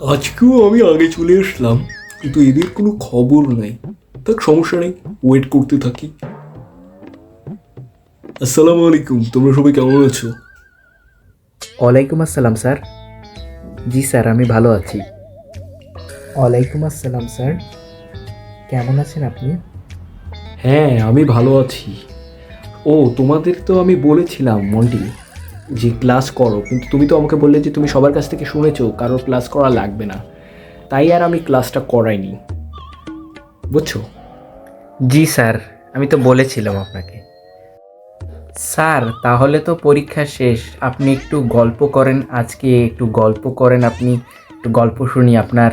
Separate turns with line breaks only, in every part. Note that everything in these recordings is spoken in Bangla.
আজকেও আমি আগে চলে আসলাম কিন্তু এদের কোনো খবর নাই। তাক সমস্যা নেই ওয়েট করতে থাকি। আসসালামু আলাইকুম তোমরা সবাই কেমন আছো?
ওয়ালাইকুম আসসালাম স্যার। জি স্যার আমি ভালো আছি। ওয়ালাইকুম আসসালাম স্যার। কেমন আছেন আপনি?
হ্যাঁ আমি ভালো আছি। ও তোমাদের তো আমি বলেছিলাম মন্টি যে ক্লাস করো কিন্তু তুমি তো আমাকে বললে যে তুমি সবার কাছ থেকে শুনেছো কারোর ক্লাস করা লাগবে না। তাই আর আমি ক্লাসটা করাইনি। বুঝছ?
জি স্যার আমি তো বলেছিলাম আপনাকে। স্যার তাহলে তো পরীক্ষা শেষ। আপনি একটু গল্প করেন আজকে একটু গল্প করেন আপনি একটু গল্প শুনি আপনার।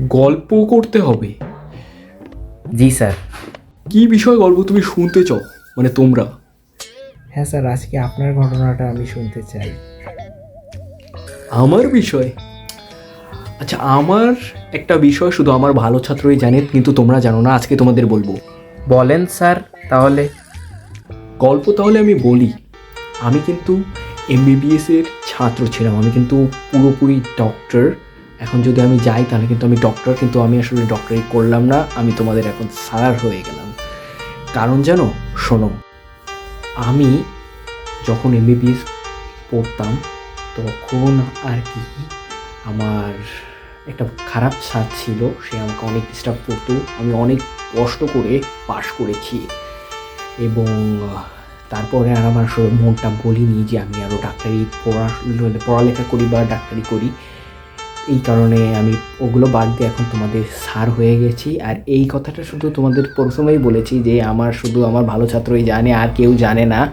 গল্প করতে হবে?
জি স্যার।
কি বিষয় গল্প তুমি শুনতে চাও? মানে তোমরা?
হ্যাঁ স্যার আজকে আপনার ঘটনাটা আমি শুনতে চাই।
আমার বিষয়? আচ্ছা আমার একটা বিষয় শুধু আমার ভালো ছাত্রই জানে কিন্তু তোমরা জানো না আজকে তোমাদের বলব।
বলেন স্যার তাহলে।
গল্প তাহলে আমি বলি। আমি কিন্তু এমবিবিএস এর ছাত্র ছিলাম। আমি কিন্তু পুরোপুরি ডক্টর এখন যদি আমি যাই তাহলে কিন্তু আমি ডক্টর কিন্তু আমি আসলে ডক্টরি করলাম না। আমি তোমাদের এখন স্যার হয়ে গেলাম। কারণ জানো শোনো আমি যখন এমবিবিএস পড়তাম, তখন আর কি আমার একটা খারাপ স্বাদ ছিল, সে আমাকে অনেক ডিস্টার্ব করতো, আমি অনেক কষ্ট করে পাশ করেছি। এবং তারপরে আর আমার মনটা বলিনি যে আমি আরও ডাক্তারি পড়া, পড়ালেখা করি বা ডাক্তারি করি। এই কারণে আমি ওগুলো বাদ দিয়ে এখন তোমাদের সার হয়ে গেছি। আর এই কথাটা শুধু তোমাদের প্রথমেই বলেছি যে আমার শুধু আমার ভালো ছাত্রই জানে, আর কেউ জানে না।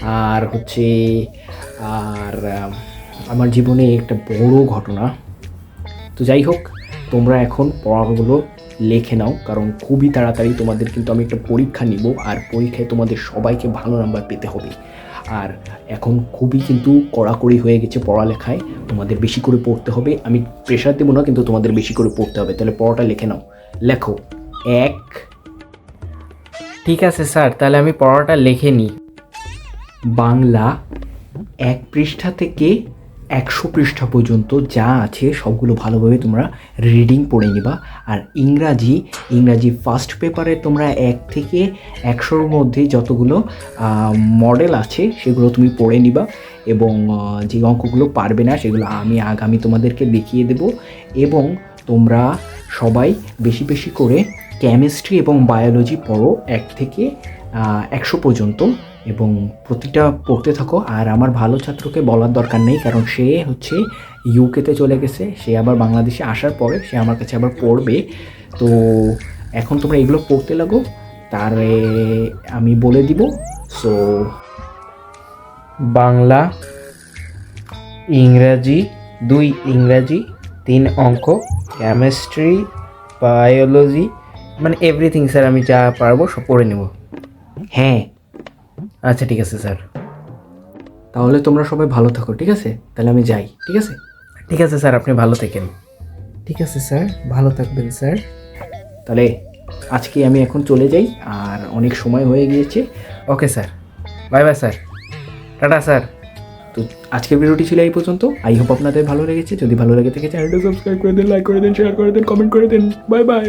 আর হচ্ছে, আর আমার জীবনে একটা বড় ঘটনা। তো যাই হোক, তোমরা এখন পড়াগুলো লেখে নাও কারণ খুবই তাড়াতাড়ি তোমাদের কিন্তু আমি একটা পরীক্ষা নিব আর পরীক্ষায় তোমাদের সবাইকে ভালো নাম্বার পেতে হবে। আর এখন খুবই কিন্তু কড়াকড়ি হয়ে গেছে পড়ালেখায় তোমাদের বেশি করে পড়তে হবে। আমি প্রেশার দেবো না কিন্তু তোমাদের বেশি করে পড়তে হবে। তাহলে পড়াটা লিখে নাও। লেখো। এক।
ঠিক আছে স্যার তাহলে আমি পড়াটা লিখে নিই।
বাংলা এক পৃষ্ঠা থেকে একশো পৃষ্ঠা পর্যন্ত যা আছে সবগুলো ভালোভাবে তোমরা রিডিং পড়ে নিবা। আর ইংরাজি ইংরাজি ফার্স্ট পেপারে তোমরা এক থেকে একশোর মধ্যে যতগুলো মডেল আছে সেগুলো তুমি পড়ে নিবা এবং যে অঙ্কগুলো পারবে না সেগুলো আমি আগামী তোমাদেরকে দেখিয়ে দেব এবং তোমরা সবাই বেশি বেশি করে কেমিস্ট্রি এবং বায়োলজি পড়ো এক থেকে একশো পর্যন্ত। এবং প্রতিটা পড়তে থাকো। আর আমার ভালো ছাত্রকে বলার দরকার নেই কারণ সে হচ্ছে ইউকেতে চলে গেছে। সে আবার বাংলাদেশে আসার পরে সে আমার কাছে আবার পড়বে। তো এখন তোমরা এগুলো পড়তে লাগো তারে আমি বলে দিব। সো
বাংলা ইংরাজি দুই ইংরাজি তিন অঙ্ক কেমিস্ট্রি বায়োলজি মানে এভরিথিং স্যার আমি যা পারব সব পড়ে নেব।
হ্যাঁ
আচ্ছা ঠিক আছে স্যার।
তাহলে তোমরা সবাই ভালো থাকো ঠিক আছে? তাহলে আমি যাই ঠিক আছে?
ঠিক আছে স্যার আপনি ভালো থাকেন। ঠিক আছে স্যার ভালো থাকবেন স্যার।
তাহলে আজকে আমি এখন চলে যাই আর অনেক সময় হয়ে গিয়েছে।
Okay sir. Bye bye sir. Tata sir.
তো আজকের ভিডিওটি ছিল এই পর্যন্ত। আই হোপ আপনাদের ভালো লেগেছে। যদি ভালো লেগে থাকে চ্যানেলটা সাবস্ক্রাইব করে দিন লাইক করে দিন শেয়ার করে দেন কমেন্ট করে দিন। Bye bye.